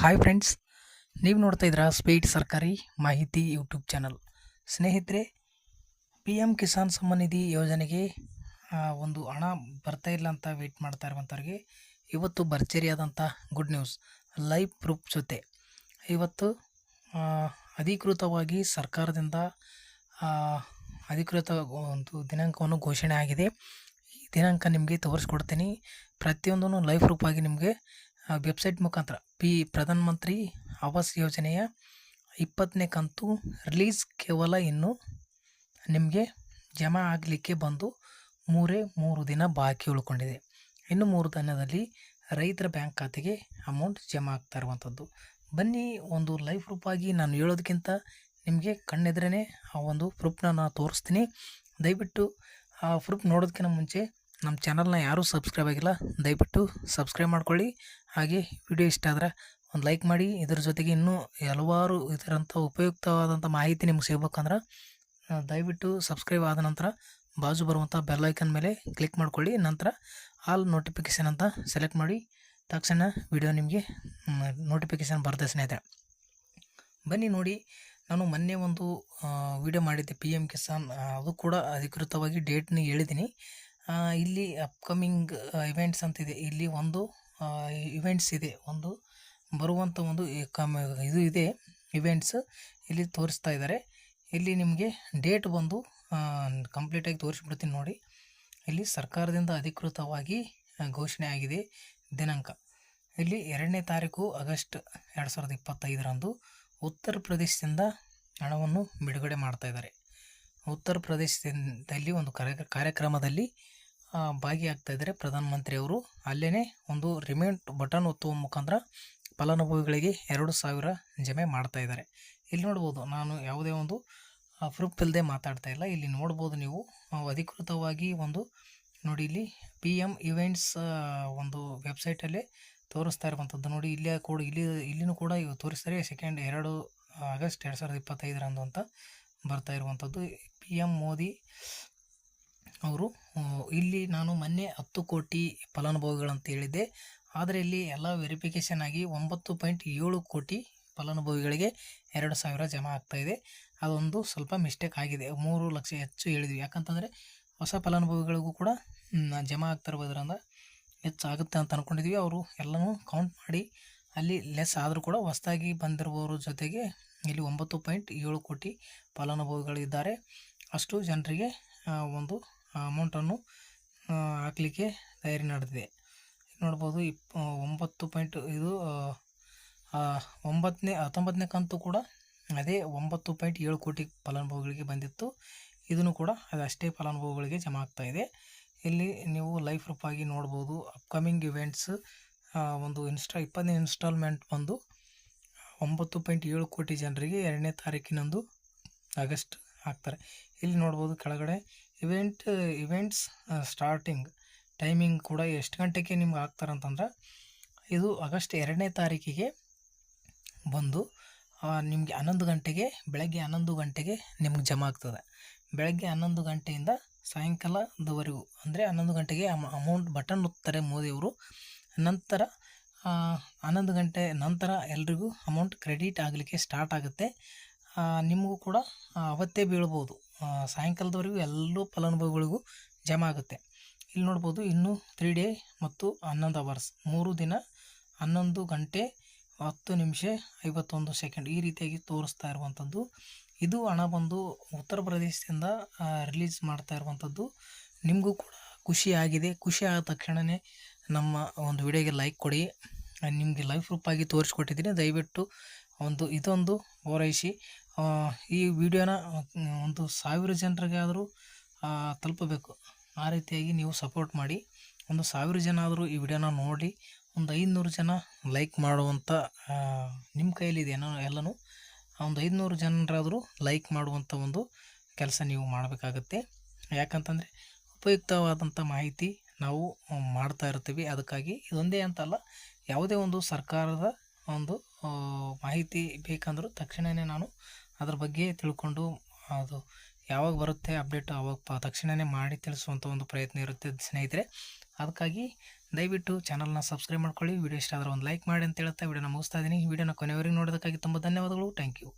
Hi friends ನೀವು ನೋಡ್ತಾ ಇದ್ದೀರಾ ಸ್ಪೀಡ್ ಸರ್ಕಾರಿ ಮಾಹಿತಿ ಯೂಟ್ಯೂಬ್ ಚಾನಲ್ ಸ್ನೇಹಿತರೆ ಪಿ ಎಂ ಕಿಸಾನ್ ಸಮ್ಮಾನ್ ನಿಧಿ ಯೋಜನೆಗೆ ಒಂದು ಹಣ ಬರ್ತಾ ಇಲ್ಲ ಅಂತ ವೆಯ್ಟ್ ಮಾಡ್ತಾ ಇರುವಂಥವ್ರಿಗೆ ಇವತ್ತು ಭರ್ಜರಿಯಾದಂಥ ಗುಡ್ ನ್ಯೂಸ್ ಲೈವ್ ಪ್ರೂಫ್ ಜೊತೆ. ಇವತ್ತು ಅಧಿಕೃತವಾಗಿ ಸರ್ಕಾರದಿಂದ ಅಧಿಕೃತ ಒಂದು ದಿನಾಂಕವನ್ನು ಘೋಷಣೆ ಆಗಿದೆ. ಈ ದಿನಾಂಕ ನಿಮಗೆ ತೋರಿಸ್ಕೊಡ್ತೀನಿ. ಪ್ರತಿಯೊಂದನ್ನು ಲೈವ್ ರೂಪಾಗಿ ನಿಮಗೆ ವೆಬ್ಸೈಟ್ ಮುಖಾಂತರ. ಪಿ, ಪ್ರಧಾನ ಮಂತ್ರಿ ಆವಾಸ್ ಯೋಜನೆಯ ಇಪ್ಪತ್ತನೇ ಕಂತು ರಿಲೀಸ್ ಕೇವಲ ಇನ್ನು ನಿಮಗೆ ಜಮಾ ಆಗಲಿಕ್ಕೆ ಬಂದು ಮೂರೇ ಮೂರು ದಿನ ಬಾಕಿ ಉಳ್ಕೊಂಡಿದೆ. ಇನ್ನು ಮೂರು ದಿನದಲ್ಲಿ ರೈತರ ಬ್ಯಾಂಕ್ ಖಾತೆಗೆ ಅಮೌಂಟ್ ಜಮಾ ಆಗ್ತಾ ಇರುವಂಥದ್ದು ಬನ್ನಿ, ಒಂದು ಲೈಫ್ ರೂಪಾಗಿ ನಾನು ಹೇಳೋದಕ್ಕಿಂತ ನಿಮಗೆ ಕಣ್ಣೆದ್ರೇ ಆ ಒಂದು ಪ್ರೂಫ್ನ ನಾನು ತೋರಿಸ್ತೀನಿ. ದಯವಿಟ್ಟು ಆ ಪ್ರೂಫ್ ನೋಡೋದಕ್ಕಿಂತ ಮುಂಚೆ ನಮ್ಮ ಚಾನಲ್ನ ಯಾರೂ ಸಬ್ಸ್ಕ್ರೈಬ್ ಆಗಿಲ್ಲ, ದಯವಿಟ್ಟು ಸಬ್ಸ್ಕ್ರೈಬ್ ಮಾಡ್ಕೊಳ್ಳಿ. ಹಾಗೆ ವಿಡಿಯೋ ಇಷ್ಟ ಆದ್ರೆ ಒಂದು ಲೈಕ್ ಮಾಡಿ. ಇದ್ರ ಜೊತೆಗೆ ಇನ್ನೂ ಹಲವಾರು ಇದರಂಥ ಉಪಯುಕ್ತವಾದಂಥ ಮಾಹಿತಿ ನಿಮ್ಗೆ ಸಿಗ್ಬೇಕಂದ್ರೆ ದಯವಿಟ್ಟು ಸಬ್ಸ್ಕ್ರೈಬ್ ಆದ ನಂತರ ಬಾಜು ಬರುವಂಥ ಬೆಲ್ ಐಕನ್ ಮೇಲೆ ಕ್ಲಿಕ್ ಮಾಡ್ಕೊಳ್ಳಿ. ನಂತರ ಆಲ್ ನೋಟಿಫಿಕೇಷನ್ ಅಂತ ಸೆಲೆಕ್ಟ್ ಮಾಡಿ. ತಕ್ಷಣ ವಿಡಿಯೋ ನಿಮಗೆ ನೋಟಿಫಿಕೇಷನ್ ಬರ್ತದೆ ಸ್ನೇಹಿತರೆ. ಬನ್ನಿ ನೋಡಿ, ನಾನು ಮೊನ್ನೆ ಒಂದು ವಿಡಿಯೋ ಮಾಡಿದ್ದೆ ಪಿ ಎಂ ಕಿಸಾನ್ ಅದು ಕೂಡ ಅಧಿಕೃತವಾಗಿ ಡೇಟ್ನ ಹೇಳಿದ್ದೀನಿ. ಇಲ್ಲಿ ಅಪ್ಕಮಿಂಗ್ ಇವೆಂಟ್ಸ್ ಅಂತಿದೆ ಇಲ್ಲಿ ಒಂದು ಇವೆಂಟ್ಸ್ ಇದೆ. ಒಂದು ಬರುವಂಥ ಒಂದು ಕಮ್, ಇದು ಇದೆ. ಇವೆಂಟ್ಸ್ ಇಲ್ಲಿ ತೋರಿಸ್ತಾ ಇದ್ದಾರೆ. ಇಲ್ಲಿ ನಿಮಗೆ ಡೇಟ್ ಬಂದು ಕಂಪ್ಲೀಟಾಗಿ ತೋರಿಸ್ಬಿಡ್ತೀನಿ ನೋಡಿ. ಇಲ್ಲಿ ಸರ್ಕಾರದಿಂದ ಅಧಿಕೃತವಾಗಿ ಘೋಷಣೆ ಆಗಿದೆ. ದಿನಾಂಕ. ಇಲ್ಲಿ ಎರಡನೇ ತಾರೀಕು ಆಗಸ್ಟ್ ಎರಡು ಸಾವಿರದ ಇಪ್ಪತ್ತೈದರಂದು ಉತ್ತರ ಪ್ರದೇಶದಿಂದ ಹಣವನ್ನು ಬಿಡುಗಡೆ ಮಾಡ್ತಾ ಇದ್ದಾರೆ. ಉತ್ತರ ಪ್ರದೇಶದಲ್ಲಿ ಒಂದು ಕಾರ್ಯ, ಕಾರ್ಯಕ್ರಮದಲ್ಲಿ ಭಾಗಿಯಾಗ್ತಾ ಇದ್ದಾರೆ ಪ್ರಧಾನಮಂತ್ರಿಯವರು. ಅಲ್ಲೇ ಒಂದು ರಿಮೈಂಡ್ ಬಟನ್ ಒತ್ತುವ ಮುಖಾಂತರ ಫಲಾನುಭವಿಗಳಿಗೆ ಎರಡು ಸಾವಿರ ಜಮೆ ಮಾಡ್ತಾ ಇದ್ದಾರೆ. ಇಲ್ಲಿ ನೋಡ್ಬೋದು, ನಾನು ಯಾವುದೇ ಒಂದು ಪ್ರೂಫ್ ಇಲ್ಲದೆ ಮಾತಾಡ್ತಾ ಇಲ್ಲ. ಇಲ್ಲಿ ನೋಡ್ಬೋದು ನೀವು ಅಧಿಕೃತವಾಗಿ ಒಂದು, ನೋಡಿ ಇಲ್ಲಿ ಪಿ ಎಂ ಇವೆಂಟ್ಸ್ ಒಂದು ವೆಬ್ಸೈಟಲ್ಲೇ ತೋರಿಸ್ತಾ ಇರುವಂಥದ್ದು. ನೋಡಿ ಇಲ್ಲೇ ಕೂಡ, ಇಲ್ಲಿ, ಇಲ್ಲಿನೂ ಕೂಡ ಇವು ತೋರಿಸ್ತಾರೆ. ಸೆಕೆಂಡ್ ಎರಡು, ಆಗಸ್ಟ್ ಎರಡು ಸಾವಿರದ ಇಪ್ಪತ್ತೈದರಂದು ಅಂತ ಬರ್ತಾ ಇರುವಂಥದ್ದು. ಪಿ ಎಂ ಮೋದಿ ಅವರು ಇಲ್ಲಿ ನಾನು ಮೊನ್ನೆ ಹತ್ತು ಕೋಟಿ ಫಲಾನುಭವಿಗಳಂತ ಹೇಳಿದ್ದೆ. ಆದರೆ ಇಲ್ಲಿ ಎಲ್ಲ ವೆರಿಫಿಕೇಷನ್ ಆಗಿ ಒಂಬತ್ತು ಪಾಯಿಂಟ್ ಏಳು ಕೋಟಿ ಫಲಾನುಭವಿಗಳಿಗೆ ಎರಡು ಸಾವಿರ ಜಮಾ ಇದೆ. ಅದೊಂದು ಸ್ವಲ್ಪ ಮಿಸ್ಟೇಕ್ ಆಗಿದೆ. ಮೂರು ಲಕ್ಷ ಹೆಚ್ಚು ಹೇಳಿದ್ವಿ. ಯಾಕಂತಂದರೆ ಹೊಸ ಫಲಾನುಭವಿಗಳಿಗೂ ಕೂಡ ಜಮಾ ಆಗ್ತಾ ಹೆಚ್ಚಾಗುತ್ತೆ ಅಂತ ಅಂದ್ಕೊಂಡಿದ್ವಿ ಅವರು ಎಲ್ಲನೂ ಕೌಂಟ್ ಮಾಡಿ ಅಲ್ಲಿ ಲೆಸ್ ಆದರೂ ಕೂಡ ಹೊಸದಾಗಿ ಬಂದಿರುವವರ ಜೊತೆಗೆ ಇಲ್ಲಿ ಒಂಬತ್ತು ಪಾಯಿಂಟ್ ಏಳು ಕೋಟಿ ಫಲಾನುಭವಿಗಳಿದ್ದಾರೆ. ಅಷ್ಟು ಜನರಿಗೆ ಒಂದು ಅಮೌಂಟನ್ನು ಹಾಕಲಿಕ್ಕೆ ತಯಾರಿ ನಡೆದಿದೆ. ನೋಡ್ಬೋದು ಇಪ್ ಒಂಬತ್ತು ಪಾಯಿಂಟ್ ಇದು ಒಂಬತ್ತನೇ, ಹತ್ತೊಂಬತ್ತನೇ ಕಂತು ಕೂಡ ಅದೇ ಒಂಬತ್ತು ಪಾಯಿಂಟ್ ಏಳು ಕೋಟಿ ಫಲಾನುಭವಿಗಳಿಗೆ ಬಂದಿತ್ತು. ಇದನ್ನು ಕೂಡ ಅದಷ್ಟೇ ಫಲಾನುಭವಿಗಳಿಗೆ ಜಮಾ ಆಗ್ತಾ ಇದೆ. ಇಲ್ಲಿ ನೀವು ಲೈಫ್ ರೂಪಾಗಿ ನೋಡ್ಬೋದು ಅಪ್ಕಮಿಂಗ್ ಇವೆಂಟ್ಸ್ ಒಂದು ಇನ್ಸ್ಟಾ ಇಪ್ಪತ್ತನೇ ಇನ್ಸ್ಟಾಲ್ಮೆಂಟ್ ಬಂದು, ಒಂಬತ್ತು ಪಾಯಿಂಟ್ ಏಳು ಕೋಟಿ ಜನರಿಗೆ ಎರಡನೇ ತಾರೀಕಿನಂದು ಆಗಸ್ಟ್ ಹಾಕ್ತಾರೆ. ಇಲ್ಲಿ ನೋಡ್ಬೋದು ಕೆಳಗಡೆ ಇವೆಂಟ್, ಇವೆಂಟ್ಸ್ ಸ್ಟಾರ್ಟಿಂಗ್ ಟೈಮಿಂಗ್ ಕೂಡ ಎಷ್ಟು ಗಂಟೆಗೆ ನಿಮ್ಗೆ ಹಾಕ್ತಾರೆ ಅಂತಂದ್ರೆ ಇದು ಆಗಸ್ಟ್ ಎರಡನೇ ತಾರೀಕಿಗೆ ಬಂದು ನಿಮಗೆ ಹನ್ನೊಂದು ಗಂಟೆಗೆ, ಬೆಳಗ್ಗೆ ಹನ್ನೊಂದು ಗಂಟೆಗೆ ನಿಮ್ಗೆ ಜಮಾ ಆಗ್ತದೆ. ಬೆಳಗ್ಗೆ ಹನ್ನೊಂದು ಗಂಟೆಯಿಂದ ಸಾಯಂಕಾಲದವರೆಗೂ, ಅಂದರೆ ಹನ್ನೊಂದು ಗಂಟೆಗೆ ಅಮೌಂಟ್ ಬಟನ್ ಒತ್ತಾರೆ ಮೋದಿಯವರು. ನಂತರ ಹನ್ನೊಂದು ಗಂಟೆ ನಂತರ ಎಲ್ರಿಗೂ ಅಮೌಂಟ್ ಕ್ರೆಡಿಟ್ ಆಗಲಿಕ್ಕೆ ಸ್ಟಾರ್ಟ್ ಆಗುತ್ತೆ. ನಿಮಗೂ ಕೂಡ ಅವತ್ತೇ ಬೀಳ್ಬೋದು. ಸಾಯಂಕಾಲದವರೆಗೂ ಎಲ್ಲೂ ಫಲಾನುಭವಿಗಳಿಗೂ ಜಮಾ ಆಗುತ್ತೆ. ಇಲ್ಲಿ ನೋಡ್ಬೋದು, ಇನ್ನೂ ತ್ರೀ ಡೇ ಮತ್ತು ಹನ್ನೊಂದು ಅವರ್ಸ್ ಮೂರು ದಿನ, ಹನ್ನೊಂದು ಗಂಟೆ, ಹತ್ತು ನಿಮಿಷ, ಐವತ್ತೊಂದು ಸೆಕೆಂಡ್ ಈ ರೀತಿಯಾಗಿ ತೋರಿಸ್ತಾ ಇರುವಂಥದ್ದು. ಇದು ಹಣ ಬಂದು ಉತ್ತರ ಪ್ರದೇಶದಿಂದ ರಿಲೀಸ್ ಮಾಡ್ತಾ ಇರುವಂಥದ್ದು. ನಿಮಗೂ ಕೂಡ ಖುಷಿ ಆಗಿದೆ. ಖುಷಿ ಆದ ತಕ್ಷಣವೇ ನಮ್ಮ ಒಂದು ವಿಡಿಯೋಗೆ ಲೈಕ್ ಕೊಡಿ. ನಿಮಗೆ ಲೈವ್ ರೂಪಾಗಿ ತೋರಿಸ್ಕೊಟ್ಟಿದ್ದೀನಿ. ದಯವಿಟ್ಟು ಒಂದು ಇದೊಂದು ಓರೈಸಿ ಆ, ಈ ವಿಡಿಯೋನ ಒಂದು ಸಾವಿರ ಜನರಿಗಾದರೂ ತಲುಪಬೇಕು. ಆ ರೀತಿಯಾಗಿ ನೀವು ಸಪೋರ್ಟ್ ಮಾಡಿ. ಒಂದು ಸಾವಿರ ಜನ ಆದರೂ ಈ ವಿಡಿಯೋನ ನೋಡಿ ಒಂದು ಐದುನೂರು ಜನ ಲೈಕ್ ಮಾಡುವಂಥ ನಿಮ್ಮ ಕೈಯಲ್ಲಿದೆ ಏನೋ ಎಲ್ಲನೂ ಒಂದು ಐದುನೂರು ಜನರಾದರೂ ಲೈಕ್ ಮಾಡುವಂಥ ಒಂದು ಕೆಲಸ ನೀವು ಮಾಡಬೇಕಾಗತ್ತೆ. ಯಾಕಂತಂದರೆ ಉಪಯುಕ್ತವಾದಂಥ ಮಾಹಿತಿ ನಾವು ಮಾಡ್ತಾ ಇರ್ತೀವಿ. ಅದಕ್ಕಾಗಿ ಇದೊಂದೇ ಅಂತಲ್ಲ ಯಾವುದೇ ಒಂದು ಸರ್ಕಾರದ ಒಂದು ಮಾಹಿತಿ ಬೇಕಂದರೂ ತಕ್ಷಣವೇ ನಾನು ಅದ್ರ ಬಗ್ಗೆ ತಿಳ್ಕೊಂಡು ಅದು ಯಾವಾಗ ಬರುತ್ತೆ ಅಪ್ಡೇಟ್ ಅವಾಗ ಪ ತಕ್ಷಣವೇ ಮಾಡಿ ತಿಳಿಸುವಂಥ ಒಂದು ಪ್ರಯತ್ನ ಇರುತ್ತೆ ಸ್ನೇಹಿತರೆ. ಅದಕ್ಕಾಗಿ ದಯವಿಟ್ಟು ಚಾನಲ್ನ ಸಬ್ಸ್ಕ್ರೈಬ್ ಮಾಡ್ಕೊಳ್ಳಿ. ವಿಡಿಯೋ ಇಷ್ಟ ಆದರೆ ಒಂದು ಲೈಕ್ ಮಾಡಿ ಅಂತ ಹೇಳ್ತಾ ವಿಡಿಯೋನ ಮುಗಿಸ್ತಾ ಇದ್ದೀನಿ. ವಿಡಿಯೋನ ಕೊನೆವರೆಗೆ ನೋಡೋದಕ್ಕಾಗಿ ತುಂಬ ಧನ್ಯವಾದಗಳು. Thank you.